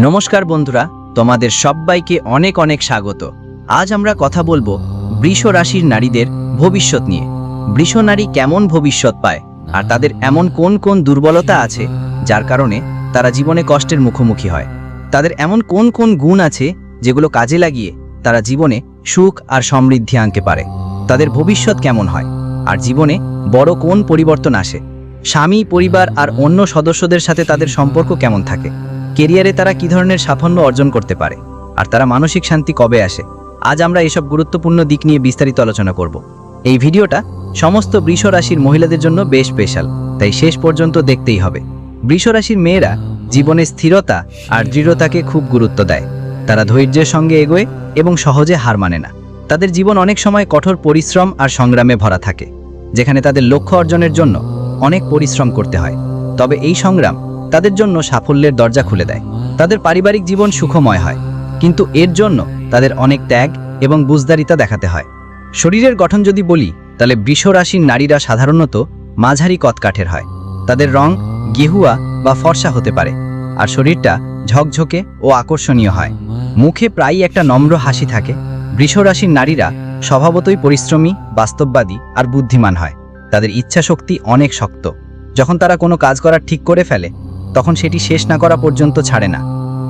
নমস্কার বন্ধুরা, তোমাদের সবাইকে অনেক অনেক স্বাগত। আজ আমরা কথা বলব বৃষ রাশির নারীদের ভবিষ্যৎ নিয়ে। বৃষ নারী কেমন ভবিষ্যৎ পায় আর তাদের এমন কোন কোন দুর্বলতা আছে যার কারণে তারা জীবনে কষ্টের মুখোমুখি হয়? তাদের এমন কোন কোন গুণ আছে যেগুলো কাজে লাগিয়ে তারা জীবনে সুখ আর সমৃদ্ধি আনতে পারে? তাদের ভবিষ্যৎ কেমন হয়? আর জীবনে বড় কোন পরিবর্তন আসে? স্বামী, পরিবার আর অন্য সদস্যদের সাথে তাদের সম্পর্ক কেমন থাকে? কেরিয়ারে তারা কি ধরনের সাফল্য অর্জন করতে পারে? আর তারা মানসিক শান্তি কবে আসে? আজ আমরা এসব গুরুত্বপূর্ণ দিক নিয়ে বিস্তারিত আলোচনা করব। এই ভিডিওটা সমস্ত বৃষ রাশির মহিলাদের জন্য বেশ স্পেশাল, তাই শেষ পর্যন্ত দেখতেই হবে। বৃষ রাশির মেয়েরা জীবনে স্থিরতা আর দৃঢ়তাকে খুব গুরুত্ব দেয়। তারা ধৈর্যের সঙ্গে এগোয় এবং সহজে হার মানে না। তাদের জীবন অনেক সময় কঠোর পরিশ্রম আর সংগ্রামে ভরা থাকে, যেখানে তাদের লক্ষ্য অর্জনের জন্য অনেক পরিশ্রম করতে হয়। তবে এই সংগ্রাম তাদের জন্য সাফল্যের দরজা খুলে দেয়। তাদের পারিবারিক জীবন সুখময় হয়, কিন্তু এর জন্য তাদের অনেক ত্যাগ এবং বুঝদারিতা দেখাতে হয়। শরীরের গঠন যদি বলি, তাহলে বৃষ রাশির নারীরা সাধারণত মাঝারি কতকাঠের হয়। তাদের রং গেহুয়া বা ফর্সা হতে পারে, আর শরীরটা ঝকঝকে ও আকর্ষণীয় হয়। মুখে প্রায়ই একটা নম্র হাসি থাকে। বৃষ রাশির নারীরা স্বভাবতই পরিশ্রমী, বাস্তববাদী আর বুদ্ধিমান হয়। তাদের ইচ্ছা শক্তি অনেক শক্ত। যখন তারা কোনো কাজ করার ঠিক করে ফেলে তখন সেটি শেষ না করা পর্যন্ত ছাড়ে না।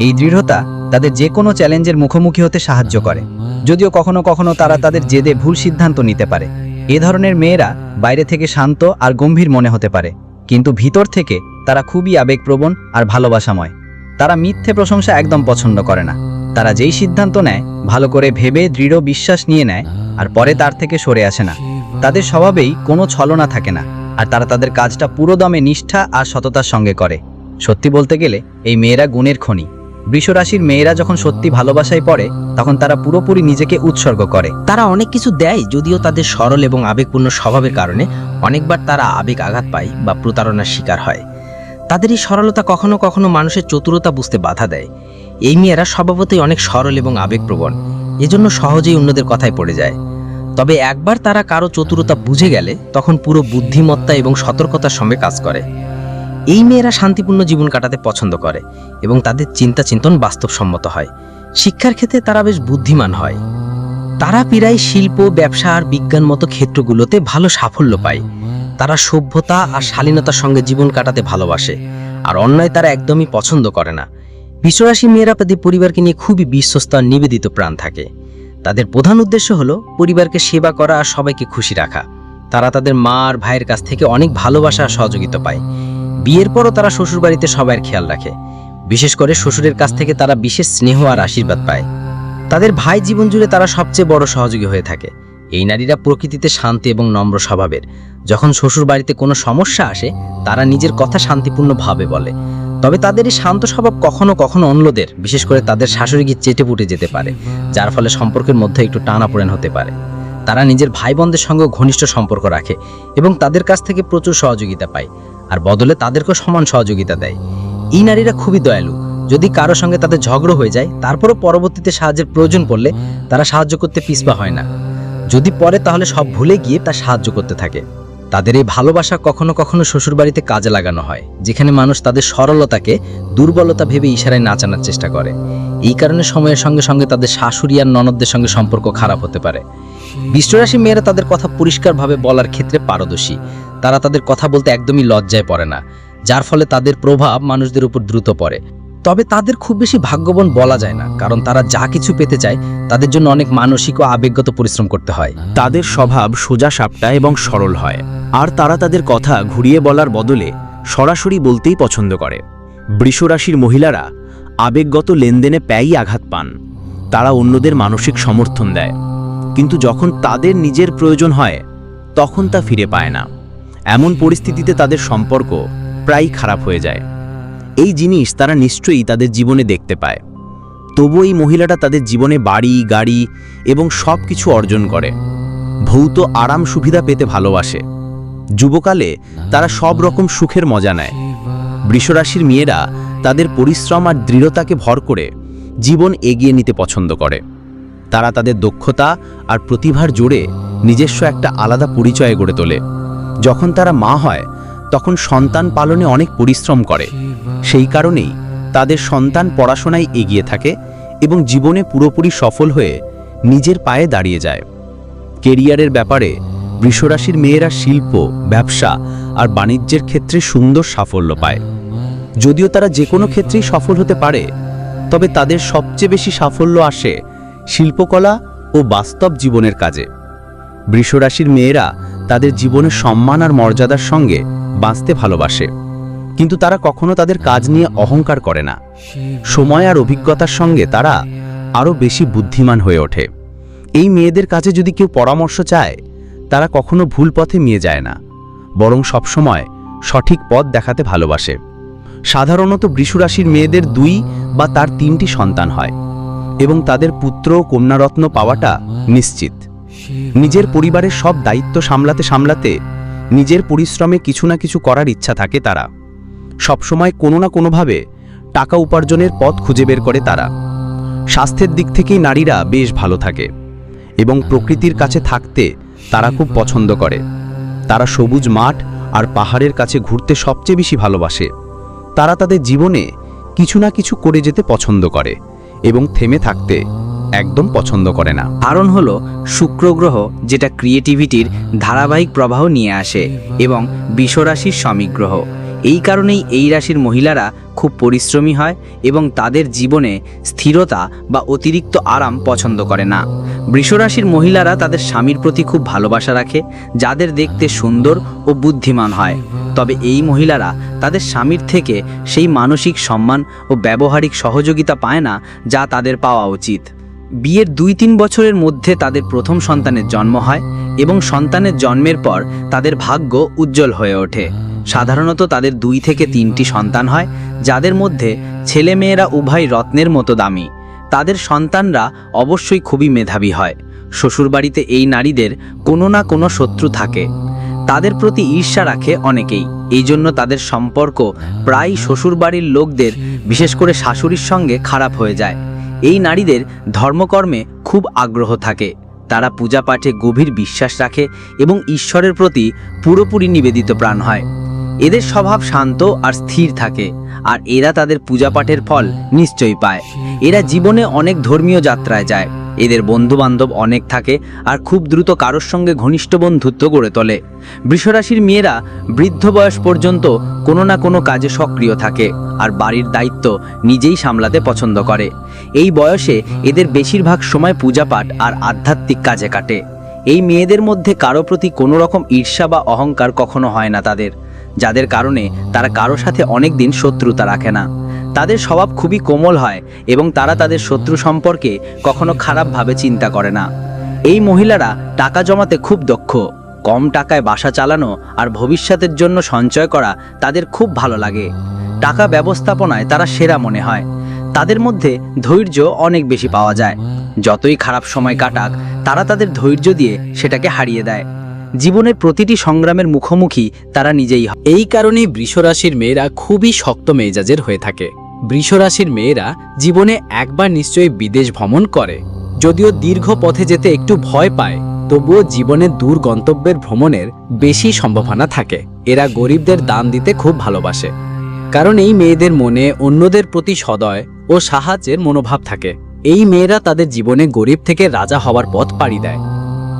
এই দৃঢ়তা তাদের যে কোনো চ্যালেঞ্জের মুখোমুখি হতে সাহায্য করে। যদিও কখনো কখনো তারা তাদের জেদে ভুল সিদ্ধান্ত নিতে পারে। এ ধরনের মেয়েরা বাইরে থেকে শান্ত আর গম্ভীর মনে হতে পারে। কিন্তু ভিতর থেকে তারা খুবই আবেগপ্রবণ আর ভালোবাসাময়। তারা মিথ্যে প্রশংসা একদম পছন্দ করে না। তারা যেই সিদ্ধান্ত নেয়, ভালো করে ভেবে দৃঢ় বিশ্বাস নিয়ে নেয় আর পরে তার থেকে সরে আসে না। তাদের স্বভাবেই কোনো ছলনা থাকে না। আর তারা তাদের কাজটা পুরো দমে নিষ্ঠা আর সততার সঙ্গে করে। সত্যি বলতে গেলে, এই মেয়েরা গুণের খনি। বৃষরাশির মেয়েরা যখন সত্যি ভালোবাসায় পড়ে, তখন তারা পুরোপুরি নিজেকে উৎসর্গ করে। তারা অনেক কিছু দেয়, যদিও তাদের সরল এবং আবেগপূর্ণ স্বভাবের কারণে অনেকবার তারা আবেগ আঘাত পায় বা প্রতারণার শিকার হয়। তাদের এই সরলতা কখনো কখনো মানুষের চতুরতা বুঝতে বাধা দেয়। এই মেয়েরা স্বভাবতই অনেক সরল এবং আবেগপ্রবণ, এজন্য সহজেই অন্যদের কথায় পড়ে যায়। তবে একবার তারা কারও চতুরতা বুঝে গেলে, তখন পুরো বুদ্ধিমত্তা এবং সতর্কতার সঙ্গে কাজ করে। এই মেয়েরা শান্তিপূর্ণ জীবন কাটাতে পছন্দ করে এবং তাদের চিন্তা চিন্তন বাস্তবসম্মত হয়। শিক্ষার ক্ষেত্রে তারা বেশ বুদ্ধিমান হয়। তারা প্রায় শিল্প, ব্যবসা আর বিজ্ঞান মতো ক্ষেত্রগুলোতে ভালো সাফল্য পায়। তারা সভ্যতা আর শালীনতার সঙ্গে জীবন কাটাতে ভালোবাসে আর অন্যায় তারা একদমই পছন্দ করে না। বিশ্বরাশি মেয়েরা তাদের পরিবারকে নিয়ে খুবই বিশ্বস্ত আর নিবেদিত প্রাণ থাকে। তাদের প্রধান উদ্দেশ্য হলো পরিবারকে সেবা করা আর সবাইকে খুশি রাখা। তারা তাদের মা আর ভাইয়ের কাছ থেকে অনেক ভালোবাসা আর সহযোগিতা পায়। বিয়ের পরও তারা শ্বশুরবাড়িতে সবাইয়ের খেয়াল রাখে। বিশেষ করে শ্বশুরের কাছ থেকে তারা বিশেষ স্নেহ আর আশীর্বাদ পায়। তাদের ভাই জীবন জুড়ে তারা সবচেয়ে বড় সহযোগী হয়ে থাকে। এই নারীরা প্রকৃতিতে শান্তি এবং নম্র স্বভাবের। যখন শ্বশুর বাড়িতে কোনো সমস্যা আসে, তারা নিজের কথা শান্তিপূর্ণভাবে বলে। তবে তাদের এই শান্ত স্বভাব কখনো কখনো অন্যদের, বিশেষ করে তাদের শাশুড়িকে চেটে পুটে যেতে পারে, যার ফলে সম্পর্কের মধ্যে একটু টানাপোড়েন হতে পারে। তারা নিজের ভাই বোনদের সঙ্গে ঘনিষ্ঠ সম্পর্ক রাখে এবং তাদের কাছ থেকে প্রচুর সহযোগিতা পায়। আর বদলে তাদেরকেও সমান সহযোগিতা দেয়। এই নারীরা খুবই দয়ালু। যদি কারও সঙ্গে তাদের ঝগড়া হয়ে যায়, তারপরও পরবর্তীতে সাহায্যের প্রয়োজন পড়লে তারা সাহায্য করতে পিছপা হয় না। যদি পরে তাহলে সব ভুলে গিয়ে তা সাহায্য করতে থাকে। তাদের এই ভালোবাসা কখনো কখনো শ্বশুরবাড়িতে কাজে লাগানো হয়, যেখানে মানুষ তাদের সরলতাকে, দুর্বলতা ভেবে ইশারায় নাচানোর চেষ্টা করে। এই কারণে সময়ের সঙ্গে সঙ্গে তাদের শাশুড়ি আর ননদদের সঙ্গে সম্পর্ক খারাপ হতে পারে। বিশ্বরাশি মেয়েরা তাদের কথা পরিষ্কারভাবে বলার ক্ষেত্রে পারদর্শী। তারা তাদের কথা বলতে একদমই লজ্জায় পড়ে না, যার ফলে তাদের প্রভাব মানুষদের উপর দ্রুত পড়ে। তবে তাদের খুব বেশি ভাগ্যবান বলা যায় না, কারণ তারা যা কিছু পেতে চায়, তাদের জন্য অনেক মানসিক ও আবেগগত পরিশ্রম করতে হয়। তাদের স্বভাব সোজা সাপটা এবং সরল হয়, আর তারা তাদের কথা ঘুরিয়ে বলার বদলে সরাসরি বলতেই পছন্দ করে। বৃষরাশির মহিলারা আবেগগত লেনদেনে প্যায়ই আঘাত পান, তারা অন্যদের মানসিক সমর্থন দেয়। কিন্তু যখন তাদের নিজের প্রয়োজন হয়, তখন তা ফিরে পায় না। এমন পরিস্থিতিতে তাদের সম্পর্ক প্রায়ই খারাপ হয়ে যায়। এই জিনিস তারা নিশ্চয়ই তাদের জীবনে দেখতে পায়। তবু এই মহিলাটা তাদের জীবনে বাড়ি, গাড়ি এবং সব কিছু অর্জন করে। ভৌত আরাম সুবিধা পেতে ভালোবাসে। যুবকালে তারা সব রকম সুখের মজা নেয়। বৃষরাশির মেয়েরা তাদের পরিশ্রম আর দৃঢ়তাকে ভর করে জীবন এগিয়ে নিতে পছন্দ করে। তারা তাদের দক্ষতা আর প্রতিভার জোরে নিজস্ব একটা আলাদা পরিচয় গড়ে তোলে। যখন তারা মা হয়, তখন সন্তান পালনে অনেক পরিশ্রম করে। সেই কারণেই তাদের সন্তান পড়াশোনায় এগিয়ে থাকে এবং জীবনে পুরোপুরি সফল হয়ে নিজের পায়ে দাঁড়িয়ে যায়। কেরিয়ারের ব্যাপারে বৃষরাশির মেয়েরা শিল্প, ব্যবসা আর বাণিজ্যের ক্ষেত্রে সুন্দর সাফল্য পায়। যদিও তারা যে কোনো ক্ষেত্রেই সফল হতে পারে, তবে তাদের সবচেয়ে বেশি সাফল্য আসে শিল্পকলা ও বাস্তব জীবনের কাজে। বৃষরাশির মেয়েরা তাদের জীবনের সম্মান আর মর্যাদার সঙ্গে বাঁচতে ভালোবাসে। কিন্তু তারা কখনো তাদের কাজ নিয়ে অহংকার করে না। সময় আর অভিজ্ঞতার সঙ্গে তারা আরও বেশি বুদ্ধিমান হয়ে ওঠে। এই মেয়েদের কাছে যদি কেউ পরামর্শ চায়, তারা কখনো ভুল পথে নিয়ে যায় না। বরং সবসময় সঠিক পথ দেখাতে ভালোবাসে। সাধারণত বৃষরাশির মেয়েদের দুই বা তার তিনটি সন্তান হয় এবং তাদের পুত্র ও কন্যারত্ন পাওয়াটা নিশ্চিত। নিজের পরিবারের সব দায়িত্ব সামলাতে সামলাতে নিজের পরিশ্রমে কিছু না কিছু করার ইচ্ছা থাকে তারা। সবসময় কোনো না কোনোভাবে টাকা উপার্জনের পথ খুঁজে বের করে তারা। স্বাস্থ্যের দিক থেকেই নারীরা বেশ ভালো থাকে এবং প্রকৃতির কাছে থাকতে তারা খুব পছন্দ করে। তারা সবুজ মাঠ আর পাহাড়ের কাছে ঘুরতে সবচেয়ে বেশি ভালোবাসে। তারা তাদের জীবনে কিছু না কিছু করে যেতে পছন্দ করে এবং থেমে থাকতে একদম পছন্দ করে না। কারণ হলো শুক্র গ্রহ যেটা ক্রিয়েটিভিটির ধারাবাহিক প্রবাহ নিয়ে আসে এবং বিশ্বরাশির শ্রমিক গ্রহ এই কারণেই এই রাশির মহিলারা খুব পরিশ্রমী হয় এবং তাদের জীবনে স্থিরতা বা অতিরিক্ত আরাম পছন্দ করে না। বৃষরাশির মহিলারা তাদের স্বামীর প্রতি খুব ভালোবাসা রাখে, যাদের দেখতে সুন্দর ও বুদ্ধিমান হয়। তবে এই মহিলারা তাদের স্বামীর থেকে সেই মানসিক সম্মান ও ব্যবহারিক সহযোগিতা পায় না, যা তাদের পাওয়া উচিত। বিয়ের দুই তিন বছরের মধ্যে তাদের প্রথম সন্তানের জন্ম হয় এবং সন্তানের জন্মের পর তাদের ভাগ্য উজ্জ্বল হয়ে ওঠে। সাধারণত তাদের দুই থেকে তিনটি সন্তান হয়, যাদের মধ্যে ছেলেমেয়েরা উভয় রত্নের মতো দামি। তাদের সন্তানরা অবশ্যই খুবই মেধাবী হয়। শ্বশুরবাড়িতে এই নারীদের কোনো না কোনো শত্রু থাকে। তাদের প্রতি ঈর্ষা রাখে অনেকেই। এই জন্য তাদের সম্পর্ক প্রায় শ্বশুরবাড়ির লোকদের, বিশেষ করে শাশুড়ির সঙ্গে খারাপ হয়ে যায়। এই নারীদের ধর্মকর্মে খুব আগ্রহ থাকে। তারা পূজা পাঠে গভীর বিশ্বাস রাখে এবং ঈশ্বরের প্রতি পুরোপুরি নিবেদিত প্রাণ হয়। এদের স্বভাব শান্ত আর স্থির থাকে, আর এরা তাদের পূজা পাঠের ফল নিশ্চয়ই পায়। এরা জীবনে অনেক ধর্মীয় যাত্রায় যায়। এদের বন্ধু বান্ধব অনেক থাকে আর খুব দ্রুত কারোর সঙ্গে ঘনিষ্ঠ বন্ধুত্ব গড়ে তোলে। বৃষরাশির মেয়েরা বৃদ্ধ বয়স পর্যন্ত কোনো না কোনো কাজে সক্রিয় থাকে, আর বাড়ির দায়িত্ব নিজেই সামলাতে পছন্দ করে। এই বয়সে এদের বেশিরভাগ সময় পূজাপাঠ আর আধ্যাত্মিক কাজে কাটে। এই মেয়েদের মধ্যে কারও প্রতি কোনো রকম ঈর্ষা বা অহংকার কখনো হয় না তাদের, যাদের কারণে তারা কারও সাথে অনেক দিন শত্রুতা রাখে না। তাদের স্বভাব খুবই কোমল হয় এবং তারা তাদের শত্রু সম্পর্কে কখনো খারাপভাবে চিন্তা করে না। এই মহিলারা টাকা জমাতে খুব দক্ষ, কম টাকায় বাসা চালানো আর ভবিষ্যতের জন্য সঞ্চয় করা তাদের খুব ভালো লাগে। টাকা ব্যবস্থাপনায় তারা সেরা মনে হয়। তাদের মধ্যে ধৈর্য অনেক বেশি পাওয়া যায়। যতই খারাপ সময় কাটাক, তারা তাদের ধৈর্য দিয়ে সেটাকে হারিয়ে দেয়। জীবনের প্রতিটি সংগ্রামের মুখোমুখি তারা নিজেই হয়। এই কারণেই বৃষরাশির মেয়েরা খুবই শক্ত মেজাজের হয়ে থাকে। বৃষরাশির মেয়েরা জীবনে একবার নিশ্চয়ই বিদেশ ভ্রমণ করে। যদিও দীর্ঘ পথে যেতে একটু ভয় পায়, তবুও জীবনে দূর গন্তব্যের ভ্রমণের বেশি সম্ভাবনা থাকে। এরা গরিবদের দান দিতে খুব ভালোবাসে। কারণ এই মেয়েদের মনে অন্যদের প্রতি সদয় ও সাহায্যের মনোভাব থাকে। এই মেয়েরা তাদের জীবনে গরিব থেকে রাজা হওয়ার পথ পাড়ি দেয়।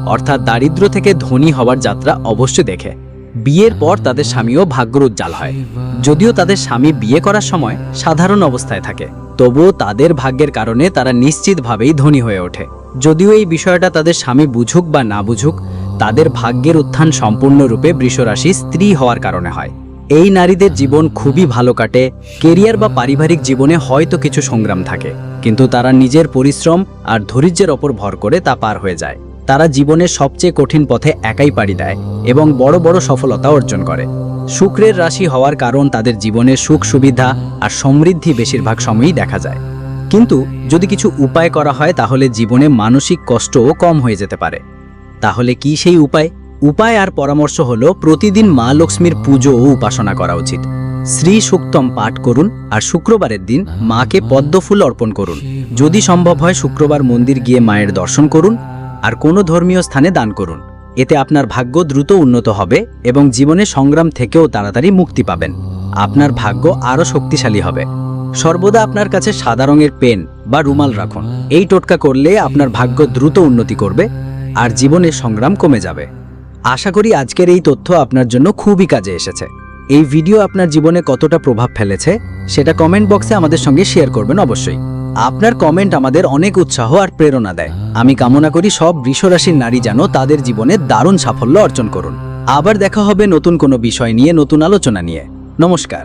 অর্থাৎ দারিদ্র থেকে ধনী হওয়ার যাত্রা অবশ্যই দেখে। বিয়ের পর তাদের স্বামীও ভাগ্যর উজ্জ্বল হয়। যদিও তাদের স্বামী বিয়ে করার সময় সাধারণ অবস্থায় থাকে, তবুও তাদের ভাগ্যের কারণে তারা নিশ্চিতভাবেই ধনী হয়ে ওঠে। যদিও এই বিষয়টা তাদের স্বামী বুঝুক বা না বুঝুক, তাদের ভাগ্যের উত্থান সম্পূর্ণরূপে বৃষরাশি স্ত্রী হওয়ার কারণে হয়। এই নারীদের জীবন খুবই ভালো কাটে। কেরিয়ার বা পারিবারিক জীবনে হয়তো কিছু সংগ্রাম থাকে, কিন্তু তারা নিজের পরিশ্রম আর ধৈর্যের ওপর ভর করে তা পার হয়ে যায়। তারা জীবনের সবচেয়ে কঠিন পথে একাই পাড়ি দেয় এবং বড় বড় সফলতা অর্জন করে। শুক্রের রাশি হওয়ার কারণ তাদের জীবনে সুখ, সুবিধা আর সমৃদ্ধি বেশিরভাগ সময়ই দেখা যায়। কিন্তু যদি কিছু উপায় করা হয়, তাহলে জীবনে মানসিক কষ্টও কম হয়ে যেতে পারে। তাহলে কি সেই উপায়? উপায় আর পরামর্শ হল প্রতিদিন মা লক্ষ্মীর পুজো ও উপাসনা করা উচিত। শ্রী সুক্তম পাঠ করুন আর শুক্রবারের দিন মাকে পদ্মফুল অর্পণ করুন। যদি সম্ভব হয় শুক্রবার মন্দির গিয়ে মায়ের দর্শন করুন আর কোনো ধর্মীয় স্থানে দান করুন। এতে আপনার ভাগ্য দ্রুত উন্নত হবে এবং জীবনে সংগ্রাম থেকেও তাড়াতাড়ি মুক্তি পাবেন। আপনার ভাগ্য আরও শক্তিশালী হবে। সর্বদা আপনার কাছে সাদা রঙের পেন বা রুমাল রাখুন। এই টোটকা করলে আপনার ভাগ্য দ্রুত উন্নতি করবে আর জীবনের সংগ্রাম কমে যাবে। আশা করি আজকের এই তথ্য আপনার জন্য খুবই কাজে এসেছে। এই ভিডিও আপনার জীবনে কতটা প্রভাব ফেলেছে, সেটা কমেন্ট বক্সে আমাদের সঙ্গে শেয়ার করবেন অবশ্যই। আপনার কমেন্ট আমাদের অনেক উৎসাহ আর প্রেরণা দেয়। আমি কামনা করি সব বৃষরাশির নারী যেন তাদের জীবনে দারুণ সাফল্য অর্জন করুন। আবার দেখা হবে নতুন কোনো বিষয় নিয়ে, নতুন আলোচনা নিয়ে। নমস্কার।